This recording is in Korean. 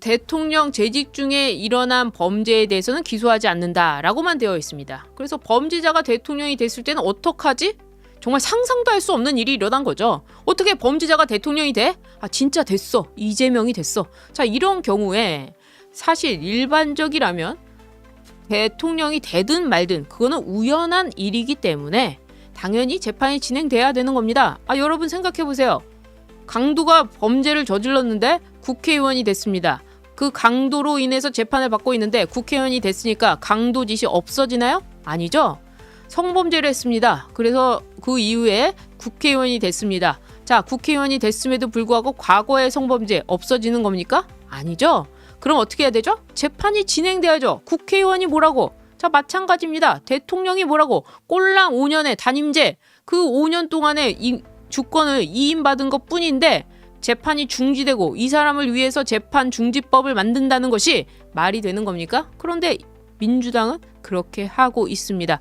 대통령 재직 중에 일어난 범죄에 대해서는 기소하지 않는다라고만 되어 있습니다. 그래서 범죄자가 대통령이 됐을 때는 어떡하지? 정말 상상도 할 수 없는 일이 일어난 거죠. 어떻게 범죄자가 대통령이 돼? 아, 진짜 됐어. 이재명이 됐어. 자, 이런 경우에 사실 일반적이라면 대통령이 되든 말든 그거는 우연한 일이기 때문에 당연히 재판이 진행돼야 되는 겁니다. 아, 여러분 생각해 보세요. 강도가 범죄를 저질렀는데 국회의원이 됐습니다. 그 강도로 인해서 재판을 받고 있는데 국회의원이 됐으니까 강도 짓이 없어지나요? 아니죠. 성범죄를 했습니다. 그래서 그 이후에 국회의원이 됐습니다. 자, 국회의원이 됐음에도 불구하고 과거의 성범죄 없어지는 겁니까? 아니죠. 그럼 어떻게 해야 되죠? 재판이 진행돼야죠. 국회의원이 뭐라고? 자, 마찬가지입니다. 대통령이 뭐라고? 꼴랑 5년의 단임제. 그 5년 동안에 이 주권을 이임받은 것 뿐인데 재판이 중지되고 이 사람을 위해서 재판 중지법을 만든다는 것이 말이 되는 겁니까? 그런데 민주당은 그렇게 하고 있습니다.